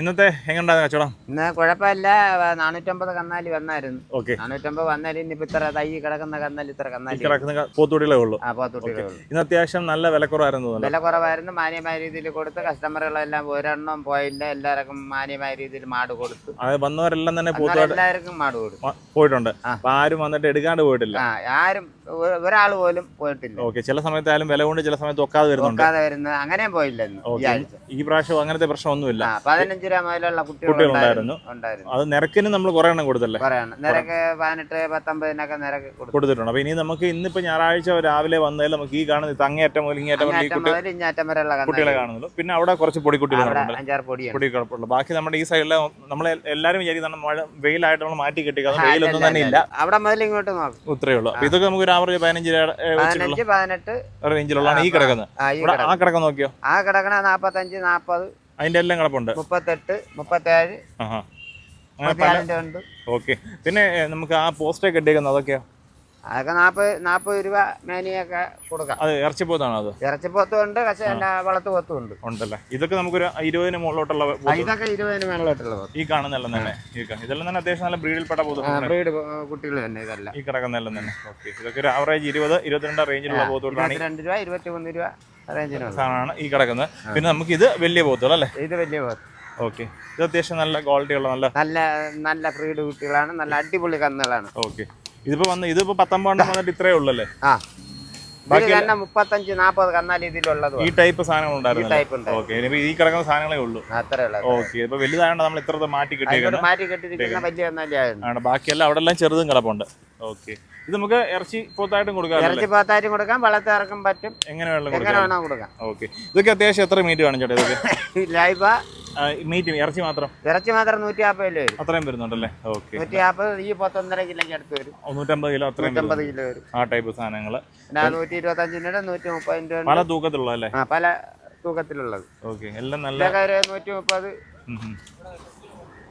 ഇന്നത്തെ എങ്ങനെയുണ്ടായിരുന്നു കച്ചവടം? ഇന്ന് കുഴപ്പമില്ല. നാനൂറ്റമ്പത് കന്നാലി വന്നായിരുന്നു. ഓക്കെ. നാനൂറ്റമ്പത് വന്നാലും ഇനിയിപ്പോ ഇത്ര തൈ കിടക്കുന്ന കന്നാലി ഇത്ര കന്നാലി കിടക്കുന്ന പോത്തുകുട്ടികളേ ഉള്ളൂ. ആ പോത്തുട്ടികളേ ഉള്ളൂ. ഇന്ന് അത്യാവശ്യം നല്ല വിലക്കുറവായിരുന്നു കുറവായിരുന്നു വില കുറവായിരുന്നു മാന്യമായ രീതിയിൽ കൊടുത്ത് കസ്റ്റമറുകളെല്ലാം ഒരെണ്ണം പോയില്ല. എല്ലാവർക്കും മാന്യമായ രീതിയിൽ മാട് കൊടുത്തു. അത് വന്നവരെല്ലാം തന്നെ എല്ലാവർക്കും മാട് കൊടുത്തു. പോയിട്ടുണ്ട്. ആരും വന്നിട്ട് എടുക്കാണ്ട് പോയിട്ടില്ല. ആരും ഒരാൾ പോലും പോയിട്ടില്ല. ഓക്കെ. ചില സമയത്ത് ആയാലും വില കൊണ്ട് ചില സമയത്ത് ഒക്കാതെ വരുന്നുണ്ട്. ഒക്കാതെ വരുന്നത് അങ്ങനെ പോയില്ല ഈ പ്രാവശ്യം അങ്ങനത്തെ പ്രശ്നമൊന്നുമില്ല. പതിനഞ്ച് രൂപ മുതലുള്ള കുട്ടികളുണ്ടായിരുന്നു. അത് നിരക്കിന് നമ്മൾ കുറെ എണ്ണം കൊടുത്തല്ലേ? നിരക്ക് പതിനെട്ട് പത്തൊമ്പതിനൊക്കെ നിരക്ക് കൊടുത്തു. കൊടുത്തിട്ടുണ്ട്. അപ്പൊ ഇനി നമുക്ക് ഇന്നിപ്പോ ഞായറാഴ്ച രാവിലെ വന്നതിൽ നമുക്ക് ഈ കാണുന്ന തങ്ങേറ്റം മുതൽ ഇങ്ങേറ്റം മുതൽ ഇഞ്ഞാറ്റം വരെയുള്ള കുട്ടികളെ. കാണുന്നുള്ളൂ. പിന്നെ അവിടെ കുറച്ച് പൊടിക്കുട്ടികൾ അവിടെ നടക്കുന്നുണ്ട് അഞ്ചാറ് പൊടിയാണ് പൊടി കുഴപ്പമുള്ളൂ ബാക്കി നമ്മുടെ ഈ സൈഡിലെ നമ്മൾ എല്ലാരും വിചാരിക്കുന്ന മഴ വെയിലായിട്ട് നമ്മൾ മാറ്റി കിട്ടി വെയിലൊന്നും തന്നെ ഇല്ല. അവിടെ മുതൽ ഇങ്ങോട്ട് ഇത്രയേ ഉള്ളൂ. അപ്പൊ ഇതൊക്കെ നമുക്ക് ഒരു ആവറേജ് പതിനഞ്ച് പതിനെട്ട്. റേഞ്ചിലുള്ളതാണ് ഈ കിടക്കുന്നത്. ആ ഈ ആ കിടക്കം നോക്കിയോ? ആ കിടക്കണ നാപ്പത്തഞ്ച് നാപ്പത്. അതിന്റെ എല്ലാം കിടപ്പുണ്ട്. മുപ്പത്തെട്ട് മുപ്പത്തേഴ് ഓക്കെ. പിന്നെ നമുക്ക് ആ പോസ്റ്റ് ഒക്കെ ഇട്ടേക്കുന്നത് അതൊക്കെയാ? അതൊക്കെ നാപ്പത് നാപ്പത് രൂപ മേനിയൊക്കെ കൊടുക്കാം. അത് ഇറച്ചിപ്പോത്താണോ അത്. ഇറച്ചിപ്പോത്തും ഉണ്ട് പക്ഷേ വളത്ത് പോത്തും ഉണ്ട്. ഉണ്ടല്ലേ? ഇതൊക്കെ നമുക്കൊരു ഇരുപതിന് മുകളിലോട്ടുള്ള. ഇതൊക്കെ ഇരുപതിന് മുകളിലോട്ടുള്ള ഈ കാണുന്നെല്ലാം തന്നെ ഇതെല്ലാം തന്നെ അത്യാവശ്യം നല്ല ബ്രീഡിൽപ്പെട്ട പോത്തും ബ്രീഡ് കുട്ടികൾ തന്നെ ഇതല്ല. ഈ കിടക്കുന്നെല്ലാം തന്നെ. ഓക്കെ. ഇതൊക്കെ ഒരു ആവറേജ് ഇരുപത് ഇരുപത്തിരണ്ട് റേഞ്ചിലുള്ള പോത്തുകളാണ് രണ്ട് രൂപ ഇരുപത്തി മൂന്ന് രൂപ. സാധനമാണ് ഈ കിടക്കുന്നത്. പിന്നെ നമുക്ക് ഇത് വലിയ പോത്തുകൾ അല്ലേ? ഇത് വലിയ പോത്ത്. ഓക്കെ. ഇത് അത്യാവശ്യം നല്ല ക്വാളിറ്റി ഉള്ള നല്ല നല്ല നല്ല ഫ്രീഡ് കുട്ടികളാണ്. നല്ല അടിപൊളി കന്നുകളാണ്. ഓക്കെ. ഇതിപ്പോ വന്ന് ഇതിപ്പോ പത്തൊമ്പതെണ്ണം വന്നിട്ട് ഇത്രേ ഉള്ളല്ലേ ആ. തന്നെ മുപ്പത്തഞ്ച് നാപ്പത് കന്നാലി ഇതിലുള്ളത് ഈ ടൈപ്പ് സാധനങ്ങൾ ഈ ഉണ്ടായിരുന്നു. ഈ കിടക്കുന്ന സാധനങ്ങളേ ഉള്ളൂ. ഓക്കെ ഇപ്പൊ വലുതായതുകൊണ്ട് നമ്മൾ ഇത്ര മാറ്റി കിട്ടിയേക്കുന്നത് മാറ്റി കെട്ടിരിക്കുന്ന വലിയ കന്നാലിയാണ് ബാക്കിയെല്ലാം അവിടെ എല്ലാം ചെറുതും കിടപ്പുണ്ട്. ഓക്കെ ഇത് നമുക്ക് ഇറച്ചി പോത്തായിട്ടും കൊടുക്കാം ഇറച്ചി പോത്തായിട്ടും കൊടുക്കാം വളർത്തി ഇറക്കും പറ്റും. എങ്ങനെ വേണം കൊടുക്കാം? ഓക്കെ ഇതൊക്കെ അത്യാവശ്യം എത്ര മീറ്റ് വേണം ചേട്ടാ ഇതൊക്കെ? ലൈബ മീറ്റ് ഇറച്ചി മാത്രം? ഇറച്ചി മാത്രം നൂറ്റി നാൽപ്പത് കിലോ വരും. അത്രയും വരുന്നുണ്ടല്ലേ? ഓക്കെ. നൂറ്റി നാൽപ്പത് ഈ പത്തൊന്നര കിലോയ്ക്ക് അടുത്ത് വരും. നൂറ്റമ്പത് കിലോ അത്രയും നൂറ്റമ്പത് കിലോ വരും. ആ ടൈപ്പ് സാധനങ്ങൾ നൂറ്റി ഇരുപത്തഞ്ചിന്റെ നൂറ്റി മുപ്പതിന്റെ പല തൂക്കത്തിലുള്ളതല്ലേ? ആ പല തൂക്കത്തിലുള്ളത്. ഓക്കെ എല്ലാം നല്ല നൂറ്റി മുപ്പത്.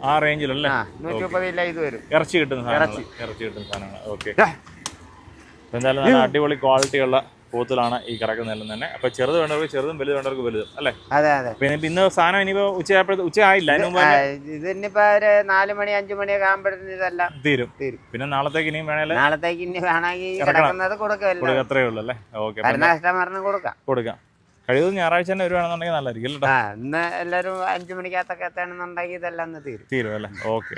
ആ റേഞ്ചിലല്ലേ? ആ നൂറ്റി മുപ്പത് കിലോ ഇത് വരും. ഇറച്ചി കിട്ടുന്ന സാധനങ്ങൾ ഇറച്ചി. കിട്ടുന്ന സാധനങ്ങൾ ഓക്കെ. എന്തായാലും നല്ല അടിപൊളി ക്വാളിറ്റിയുള്ള പോത്തിലാണ് ഈ കിടക്കുന്നതെല്ലാം തന്നെ. അപ്പൊ ചെറുത് വേണ്ടവർക്ക് ചെറുതും വലുത് വേണ്ടവർക്ക് വലുതും അല്ലേ? അതെ അതെ. പിന്നെ ഇന്ന് സാധനം ഇനിയിപ്പോ ഉച്ച ഉച്ച ആയില്ല അതിന് മുമ്പ് തന്നെ ഇത് ഇനിയിപ്പോ ഒരു നാല് മണി അഞ്ചു മണിയൊക്കെ ആകുമ്പോഴത്തേന് ഇതെല്ലാം തീരും. തീരും. പിന്നെ നാളത്തേക്ക് ഇനിയും വേണേലും നാളത്തേക്ക് ഇനി വേണമെങ്കിൽ ഇറക്കണം. കിടക്കുന്നത് കൊടുക്കല്ല കൊടുക്കുക അത്രേ ഉള്ളൂ അല്ലേ? ഓക്കെ വരുന്ന കസ്റ്റമറിന് കൊടുക്കാം. കൊടുക്കാം. കഴിവതും ഞായറാഴ്ച തന്നെ വരുവാണെന്നുണ്ടെങ്കിൽ നല്ലതായിരിക്കും അല്ലേ ആ ഇന്ന് എല്ലാവരും അഞ്ചു മണിക്കകത്തൊക്കെ എത്തണമെന്നുണ്ടെങ്കിൽ ഇതെല്ലാം ഒന്ന് തീരും. തീരും അല്ലേ? ഓക്കെ.